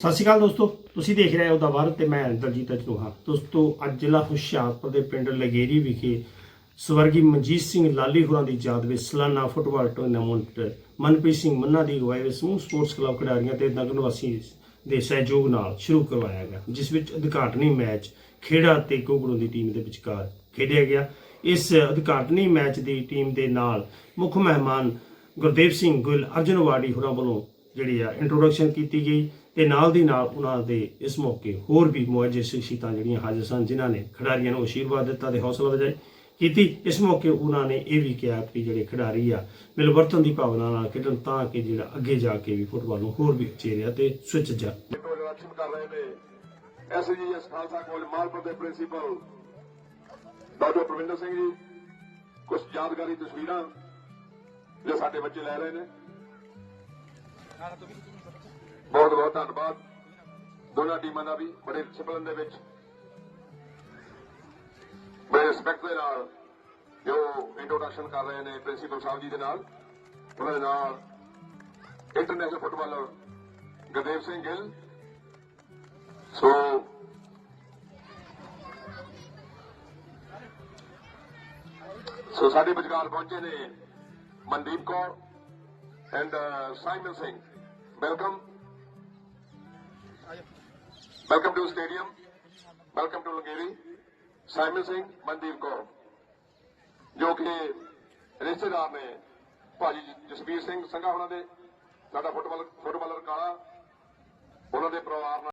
ਸਤਿ ਸ਼੍ਰੀ ਅਕਾਲ ਦੋਸਤੋ, ਤੁਸੀਂ ਦੇਖ ਰਹੇ ਹੋ ਦਾ ਭਾਰਤ ਤੇ ਮੈਂ ਦਲਜੀਤ ਚੋਹਾ ਦੋਸਤੋ, ਅੱਜ ਜ਼ਿਲ੍ਹਾ ਹੁਸ਼ਿਆਰਪੁਰ ਦੇ ਪਿੰਡ ਲਗੇਰੀ ਵਿਖੇ ਸਵਰਗੀ ਮਨਜੀਤ ਸਿੰਘ ਲਾਲੀ ਹੋਰਾਂ ਦੀ ਯਾਦ ਵਿੱਚ ਸਲਾਨਾ ਫੁੱਟਬਾਲ ਟੂਰਨਾਮੈਂਟ ਮਨਪ੍ਰੀਤ ਸਿੰਘ ਮੰਨਾ ਦੀ ਅਗਵਾਈ ਵਿੱਚ ਸਮੂਹ ਸਪੋਰਟਸ ਕਲੱਬ ਖਿਡਾਰੀਆਂ ਤੇ ਨਗਰ ਨਿਵਾਸੀ ਦੇ ਸਹਿਯੋਗ ਨਾਲ ਸ਼ੁਰੂ ਕਰਵਾਇਆ ਗਿਆ, ਜਿਸ ਵਿੱਚ ਉਦਘਾਟਨੀ ਮੈਚ ਖੇੜਾ ਤੇ ਕੋਗੜੂ ਦੀ ਟੀਮ ਦੇ ਵਿਚਕਾਰ ਖੇਡਿਆ ਗਿਆ। ਇਸ ਉਦਘਾਟਨੀ ਮੈਚ ਦੀ ਟੀਮ ਦੇ ਨਾਲ ਮੁੱਖ ਮਹਿਮਾਨ ਗੁਰਦੇਵ ਸਿੰਘ ਗੁਲ ਅਰਜਨਵਾੜੀ ਹੋਰਾਂ ਵੱਲੋਂ ਜਿਹੜੀ ਆ ਇੰਟਰੋਡਕਸ਼ਨ ਕੀਤੀ ਗਈ। ਤੇ ਨਾਲ ਦੀ ਨਾਲ ਉਹਨਾਂ ਦੇ ਇਸ ਮੌਕੇ ਹੋਰ ਵੀ ਮੁਆਜੇ ਸ਼ਖਸੀਅਤਾਂ ਜਿਹੜੀਆਂ ਹਾਜ਼ਰ ਸਨ, ਜਿਨ੍ਹਾਂ ਨੇ ਖਿਡਾਰੀਆਂ ਨੂੰ ਅਸ਼ੀਰਵਾਦ ਦਿੱਤਾ ਤੇ ਹੌਸਲਾ ਅਫਜ਼ਾਈ ਕੀਤੀ। ਇਸ ਮੌਕੇ ਉਹਨਾਂ ਨੇ ਇਹ ਵੀ ਕਿਹਾ ਕਿ ਜਿਹੜੇ ਖਿਡਾਰੀ ਆ, ਮਿਲਵਰਤਨ ਦੀ ਭਾਵਨਾ ਨਾਲ ਖੇਡਣ ਤਾਂ ਕਿ ਜਿਹੜਾ ਅੱਗੇ ਜਾ ਕੇ ਵੀ ਫੁੱਟਬਾਲ ਨੂੰ ਹੋਰ ਵੀ ਉਚੇਰਿਆ ਤੇ ਸੁਚੱਜਾ ਤੋਂ ਕਰ ਰਹੇ ਨੇ ਐਸਜੀਐਸ ਖਾਲਸਾ ਕਾਲਜ ਮਾਲਪੁਰ ਦੇ ਪ੍ਰਿੰਸੀਪਲ ਡਾਕਟਰ ਪ੍ਰਵਿੰਦਰ ਸਿੰਘ ਜੀ ਕੁਝ ਯਾਦਗਾਰੀ ਤਸਵੀਰਾਂ ਜੋ ਸਾਡੇ ਬੱਚੇ ਲੈ ਰਹੇ ਨੇ। ਬਹੁਤ ਬਹੁਤ ਧੰਨਵਾਦ। ਦੋਨਾਂ ਟੀਮਾਂ ਦਾ ਵੀ ਬੜੇ ਡਿਸਪਲਿਨ ਦੇ ਵਿੱਚ। ਬੜੇ ਰਿਸਪੈਕਟ ਦੇ ਨਾਲ ਜੋ ਇੰਟਰੋਡਕਸ਼ਨ ਕਰ ਰਹੇ ਨੇ ਪ੍ਰਿੰਸੀਪਲ ਸਾਹਿਬ ਜੀ ਦੇ ਨਾਲ, ਉਹਨਾਂ ਦੇ ਨਾਲ international footballer Gurdev Singh Gill. So so ਸਾਡੇ ਵਿਚਕਾਰ ਪਹੁੰਚੇ ਨੇ Mandeep Kaur and Simon Singh welcome welcome to stadium welcome to Langeri Simon Singh Mandeep Kaur ਜੋ ਕਿ ਰਿਸ਼ਤੇਦਾਰ ਨੇ ਭਾਜੀ ਜਸਵੀਰ ਸਿੰਘ ਸੰਘਾ, ਉਹਨਾਂ ਦੇ, ਸਾਡਾ ਫੁੱਟਬਾਲ ਫੁੱਟਬਾਲਰ